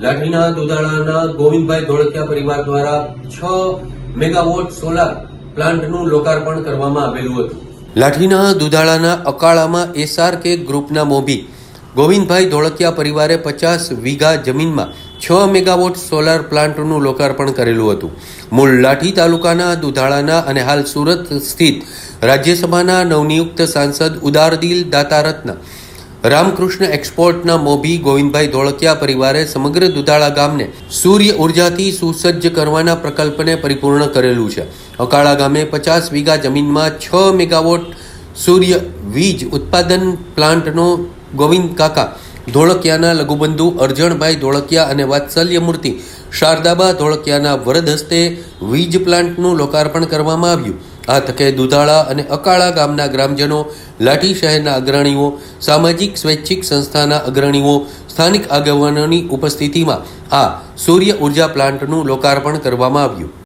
લાઠીના દુધાળાના ગોવિંદભાઈ ધોળકિયા પરિવાર દ્વારા છ મેગાવોટ સોલાર પ્લાન્ટનું લોકાર્પણ કરવામાં આવેલું હતું. લાઠીના દુધાળાના અકાળામાં એસઆરકે ગ્રુપના મોભી ગોવિંદભાઈ ધોળકિયા પરિવારે પચાસ વીઘા જમીનમાં છ મેગાવોટ સોલાર પ્લાન્ટનું લોકાર્પણ કરેલું હતું. મૂળ લાઠી તાલુકાના દુધાળાના અને હાલ સુરત સ્થિત રાજ્યસભાના નવનિયુક્ત સાંસદ ઉદારદિલ દાતારત્ન રામકૃષ્ણ એક્સપોર્ટના મોભી ગોવિંદભાઈ ધોળકિયા પરિવારે સમગ્ર દુધાળા ગામને સૂર્ય ઉર્જાથી સુસજ્જ કરવાના પ્રકલ્પને પરિપૂર્ણ કરેલું છે. અકાળા ગામે પચાસ વીઘા જમીનમાં છ મેગાવોટ સૂર્ય વીજ ઉત્પાદન પ્લાન્ટનો ગોવિંદ કાકા, ધોળકિયાના લઘુબંધુ અર્જણભાઈ ધોળકિયા અને વાત્સલ્ય મૂર્તિ શારદાબા ધોળકિયાના વરદ હસ્તે વીજ પ્લાન્ટનું લોકાર્પણ કરવામાં આવ્યું. આ તકે દુધાળા અને અકાળા ગામના ગ્રામજનો લાઠી શહેરના અગ્રણીઓ, સામાજિક સ્વૈચ્છિક સંસ્થાના અગ્રણીઓ, સ્થાનિક આગેવાનોની ઉપસ્થિતિમાં આ સૂર્ય ઊર્જા પ્લાન્ટનું લોકાર્પણ કરવામાં આવ્યું.